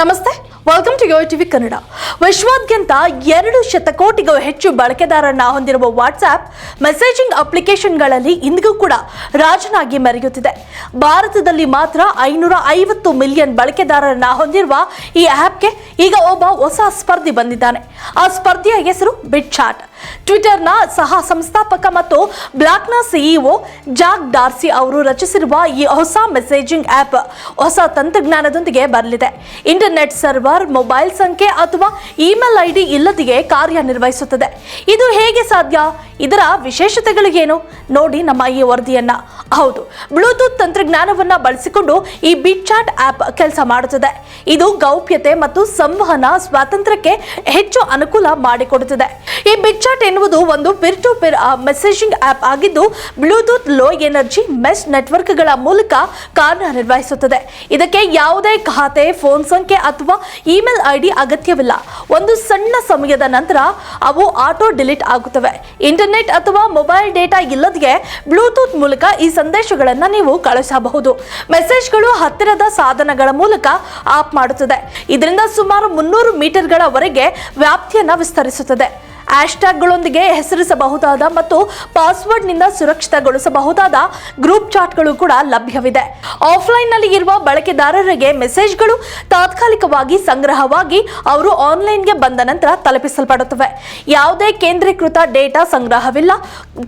ನಮಸ್ತೆ welcome to Yo TV Kannada ವಿಶ್ವಾದ್ಯಂತ ಎರಡು ಶತಕೋಟಿಗೂ ಹೆಚ್ಚು ಬಳಕೆದಾರರನ್ನ ಹೊಂದಿರುವ ವಾಟ್ಸ್ಆಪ್ ಮೆಸೇಜಿಂಗ್ ಅಪ್ಲಿಕೇಶನ್ಗಳಲ್ಲಿ ಇಂದಿಗೂ ಕೂಡ ರಾಜನಾಗಿ ಮೆರೆಯುತ್ತಿದೆ. ಭಾರತದಲ್ಲಿ ಮಾತ್ರ ಐನೂರ ಐವತ್ತು ಮಿಲಿಯನ್ ಬಳಕೆದಾರರನ್ನ ಹೊಂದಿರುವ ಈ ಆ್ಯಪ್ಗೆ ಈಗ ಒಬ್ಬ ಹೊಸ ಸ್ಪರ್ಧಿ ಬಂದಿದ್ದಾನೆ. ಆ ಸ್ಪರ್ಧಿಯ ಹೆಸರು ಬಿಟ್ ಚಾಟ್ ಟ್ವಿಟರ್ನ ಸಹ ಸಂಸ್ಥಾಪಕ ಮತ್ತು ಬ್ಲಾಕ್ನ ಸಿಇಒ ಜಾಕ್ ಡಾರ್ಸಿ ಅವರು ರಚಿಸಿರುವ ಈ ಹೊಸ ಮೆಸೇಜಿಂಗ್ ಆಪ್ ಹೊಸ ತಂತ್ರಜ್ಞಾನದೊಂದಿಗೆ ಬರಲಿದೆ. ಇಂಟರ್ನೆಟ್ ಸರ್ವರ್, ಮೊಬೈಲ್ ಸಂಖ್ಯೆ ಅಥವಾ ಇಮೇಲ್ ಐಡಿ ಇಲ್ಲದೆಯೇ ಕಾರ್ಯನಿರ್ವಹಿಸುತ್ತದೆ. ಇದು ಹೇಗೆ ಸಾಧ್ಯ? ಇದರ ವಿಶೇಷತೆಗಳು ಏನು ನೋಡಿ ನಮ್ಮ ಈ ವರದಿಯನ್ನ. ಹೌದು, ಬ್ಲೂಟೂತ್ ತಂತ್ರಜ್ಞಾನವನ್ನು ಬಳಸಿಕೊಂಡು ಈ ಬಿಟ್ ಚಾಟ್ ಆಪ್ ಕೆಲಸ ಮಾಡುತ್ತದೆ. ಇದು ಗೌಪ್ಯತೆ ಮತ್ತು ಸಂವಹನ ಸ್ವಾತಂತ್ರ್ಯಕ್ಕೆ ಹೆಚ್ಚು ಅನುಕೂಲ ಮಾಡಿಕೊಡುತ್ತದೆ. ಈ ಬಿಗ್ ಚಾಟ್ ಎನ್ನುವುದು ಒಂದು peer to peer messaging app ಆಗಿದ್ದು ಬ್ಲೂಟೂತ್ ಲೋ ಎನರ್ಜಿ ಮೆಸ್ ನೆಟ್ವರ್ಕ್ಗಳ ಮೂಲಕ ಕಾರ್ಯನಿರ್ವಹಿಸುತ್ತದೆ ಇದಕ್ಕೆ ಯಾವುದೇ ಖಾತೆ ಫೋನ್ ಸಂಖ್ಯೆ ಅಥವಾ ಇಮೇಲ್ ಐಡಿ ಅಗತ್ಯವಿಲ್ಲ. ಒಂದು ಸಣ್ಣ ಸಮಯದ ನಂತರ ಅವು ಆಟೋ ಡಿಲೀಟ್ ಆಗುತ್ತವೆ. ಇಂಟರ್ನೆಟ್ ಅಥವಾ ಮೊಬೈಲ್ ಡೇಟಾ ಇಲ್ಲದೆ ಬ್ಲೂಟೂತ್ ಮೂಲಕ ಈ ಸಂದೇಶಗಳನ್ನು ನೀವು ಕಳುಹಿಸಬಹುದು. ಮೆಸೇಜ್ಗಳು ಹತ್ತಿರದ ಸಾಧನಗಳ ಮೂಲಕ ಆಪ್ ಮಾಡುತ್ತದೆ. ಇದರಿಂದ ಸುಮಾರು ಮುನ್ನೂರು ಮೀಟರ್ಗಳವರೆಗೆ ವ್ಯಾಪ್ತಿಯನ್ನು ವಿಸ್ತರಿಸುತ್ತದೆ. ಹ್ಯಾಶ್ಟ್ಯಾಗ್ಗಳೊಂದಿಗೆ ಹೆಸರಿಸಬಹುದಾದ ಮತ್ತು ಪಾಸ್ವರ್ಡ್ನಿಂದ ಸುರಕ್ಷಿತಗೊಳಿಸಬಹುದಾದ ಗ್ರೂಪ್ ಚಾಟ್ಗಳು ಕೂಡ ಲಭ್ಯವಿದೆ. ಆಫ್ಲೈನ್ನಲ್ಲಿ ಇರುವ ಬಳಕೆದಾರರಿಗೆ ಮೆಸೇಜ್ಗಳು ತಾತ್ಕಾಲಿಕವಾಗಿ ಸಂಗ್ರಹವಾಗಿ ಅವರು ಆನ್ಲೈನ್ಗೆ ಬಂದ ನಂತರ ತಲುಪಿಸಲ್ಪಡುತ್ತವೆ. ಯಾವುದೇ ಕೇಂದ್ರೀಕೃತ ಡೇಟಾ ಸಂಗ್ರಹವಿಲ್ಲ.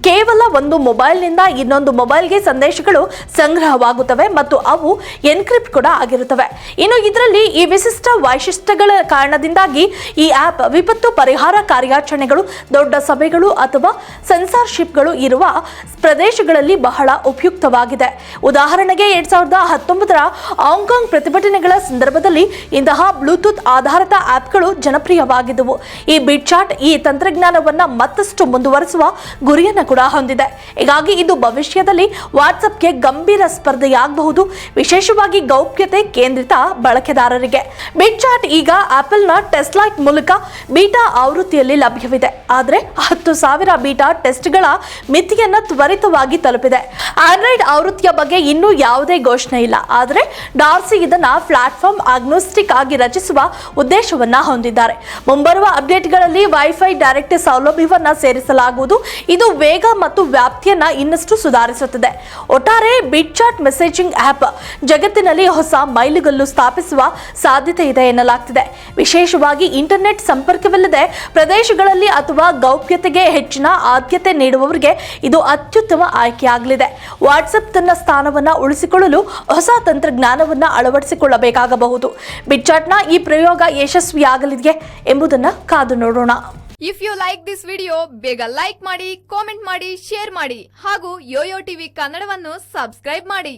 ಕೇವಲ ಒಂದು ಮೊಬೈಲ್ನಿಂದ ಇನ್ನೊಂದು ಮೊಬೈಲ್ಗೆ ಸಂದೇಶಗಳು ಸಂಗ್ರಹವಾಗುತ್ತವೆ ಮತ್ತು ಅವು ಎನ್ಕ್ರಿಪ್ಟ್ ಕೂಡ ಆಗಿರುತ್ತವೆ. ಇನ್ನು ಇದರಲ್ಲಿ ಈ ವಿಶಿಷ್ಟ ವೈಶಿಷ್ಟ್ಯಗಳ ಕಾರಣದಿಂದಾಗಿ ಈ ಆಪ್ ವಿಪತ್ತು ಪರಿಹಾರ ಕಾರ್ಯಾಚರಣೆಗಳು ದೊಡ್ಡ ಸಭೆಗಳು ಅಥವಾ ಸೆನ್ಸಾರ್ಶಿಪ್ಗಳು ಇರುವ ಪ್ರದೇಶಗಳಲ್ಲಿ ಬಹಳ ಉಪಯುಕ್ತವಾಗಿದೆ. ಉದಾಹರಣೆಗೆ ಎರಡ್ ಸಾವಿರದ ಹತ್ತೊಂಬತ್ತರ ಹಾಂಗ್ಕಾಂಗ್ ಪ್ರತಿಭಟನೆಗಳ ಸಂದರ್ಭದಲ್ಲಿ ಇಂತಹ ಬ್ಲೂಟೂತ್ ಆಧಾರಿತ ಆಪ್ಗಳು ಜನಪ್ರಿಯವಾಗಿದ್ದವು. ಈ ಬಿಟ್ ಚಾಟ್ ಈ ತಂತ್ರಜ್ಞಾನವನ್ನು ಮತ್ತಷ್ಟು ಮುಂದುವರೆಸುವ ಗುರಿಯನ್ನು ಕೂಡ ಹೊಂದಿದೆ. ಹೀಗಾಗಿ ಇದು ಭವಿಷ್ಯದಲ್ಲಿ ವಾಟ್ಸಪ್ಗೆ ಗಂಭೀರ ಸ್ಪರ್ಧೆಯಾಗಬಹುದು. ವಿಶೇಷವಾಗಿ ಗೌಪ್ಯತೆ ಕೇಂದ್ರಿತ ಬಳಕೆದಾರರಿಗೆ. ಬಿಟ್ ಚಾಟ್ ಈಗ ಆಪಲ್ನ ಟೆಸ್ಲೈಟ್ ಮೂಲಕ ಬೀಟಾ ಆವೃತ್ತಿಯಲ್ಲಿ ಲಭ್ಯವಿದೆ. ಆದರೆ ಹತ್ತು ಸಾವಿರ ಬೀಟಾ ಟೆಸ್ಟ್ಗಳ ಮಿತಿಯನ್ನು ತ್ವರಿತವಾಗಿ ತಲುಪಿದೆ. ಆಂಡ್ರಾಯ್ಡ್ ಆವೃತ್ತಿಯ ಬಗ್ಗೆ ಇನ್ನೂ ಯಾವುದೇ ಘೋಷಣೆ ಇಲ್ಲ. ಆದರೆ ಡಾರ್ಸಿ ಇದನ್ನು ಪ್ಲಾಟ್ಫಾರ್ಮ್ ಆಗ್ನೋಸ್ಟಿಕ್ ಆಗಿ ರಚಿಸುವ ಉದ್ದೇಶವನ್ನ ಹೊಂದಿದ್ದಾರೆ. ಮುಂಬರುವ ಅಪ್ಡೇಟ್ಗಳಲ್ಲಿ ವೈಫೈ ಡೈರೆಕ್ಟ್ ಸೌಲಭ್ಯವನ್ನು ಸೇರಿಸಲಾಗುವುದು. ಇದು ವೇಗ ಮತ್ತು ವ್ಯಾಪ್ತಿಯನ್ನ ಇನ್ನಷ್ಟು ಸುಧಾರಿಸುತ್ತದೆ. ಒಟ್ಟಾರೆ ಬಿಟ್ಚಾಟ್ ಮೆಸೇಜಿಂಗ್ ಆಪ್ ಜಗತ್ತಿನಲ್ಲಿ ಹೊಸ ಮೈಲುಗಲ್ಲು ಸ್ಥಾಪಿಸುವ ಸಾಧ್ಯತೆ ಇದೆ ಎನ್ನಲಾಗ್ತಿದೆ. ವಿಶೇಷವಾಗಿ ಇಂಟರ್ನೆಟ್ ಸಂಪರ್ಕವಿಲ್ಲದೆ ಪ್ರದೇಶಗಳಲ್ಲಿ ಅಥವಾ ಗೌಪ್ಯತೆಗೆ ಹೆಚ್ಚಿನ ಆದ್ಯತೆ ನೀಡುವವರಿಗೆ ಇದು ಅತ್ಯುತ್ತಮ ಆಯ್ಕೆಯಾಗಲಿದೆ. ವಾಟ್ಸಪ್ ತನ್ನ ಸ್ಥಾನವನ್ನ ಉಳಿಸಿಕೊಳ್ಳಲು ಹೊಸ ತಂತ್ರಜ್ಞಾನವನ್ನು ಅಳವಡಿಸಿಕೊಳ್ಳಬೇಕಾಗಬಹುದು. ಬಿಚ್ಚಾಟ್ನ ಈ ಪ್ರಯೋಗ ಯಶಸ್ವಿಯಾಗಲಿದೆ ಎಂಬುದನ್ನು ಕಾದು ನೋಡೋಣ. If you like this video ಬೇಗ ಲೈಕ್ ಮಾಡಿ ಕಾಮೆಂಟ್ ಮಾಡಿ ಶೇರ್ ಮಾಡಿ ಹಾಗೂ ಯೋಯೋ ಟಿವಿ ಕನ್ನಡವನ್ನು ಸಬ್ಸ್ಕ್ರೈಬ್ ಮಾಡಿ.